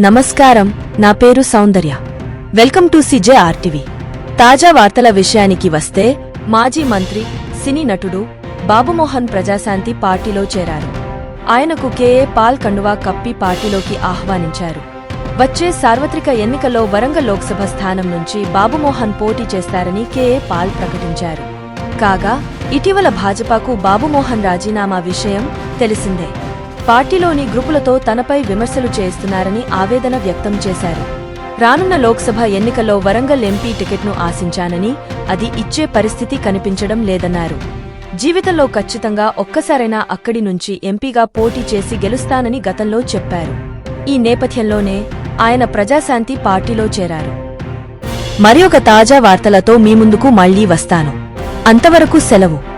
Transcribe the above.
నమస్కారం నా పేరు Soundarya. Welcome to CJ RTV. తాజా వార్తల విషయానికి వస్తే మాజీ మంత్రి సినీ నటుడు బాబుమోహన్ ప్రజాశాంతి పార్టీలో చేరారు. ఆయనకు కేఏ పాల్ కండువా కప్పి పార్టీలోకి ఆహ్వానించారు. వచ్చే సార్వత్రిక ఎన్నికల్లో వరంగల్ లోక్సభ స్థానం నుంచి బాబుమోహన్ పోటీ చేస్తారని కేఏ పాల్ ప్రకటించారు. కాగా ఇటీవల భాజపాకు బాబుమోహన్ రాజీనామా విషయం తెలిసిందే. పార్టీలోని గ్రూపులతో తనపై విమర్శలు చేస్తున్నారని ఆవేదన వ్యక్తం చేశారు. రానున్న లోక్సభ ఎన్నికల్లో వరంగల్ ఎంపీ టికెట్ను ఆశించానని అది ఇచ్చే పరిస్థితి కనిపించడం లేదన్నారు. జీవితంలో ఖచ్చితంగా ఒక్కసారైనా అక్కడి నుంచి ఎంపీగా పోటీ చేసి గెలుస్తానని గతంలో చెప్పారు. ఈ నేపథ్యంలోనే ఆయన ప్రజాశాంతి పార్టీలో చేరారు. మరి ఒక తాజా వార్తలతో మీ ముందుకు మళ్ళీ వస్తాను. అంతవరకు సెలవు.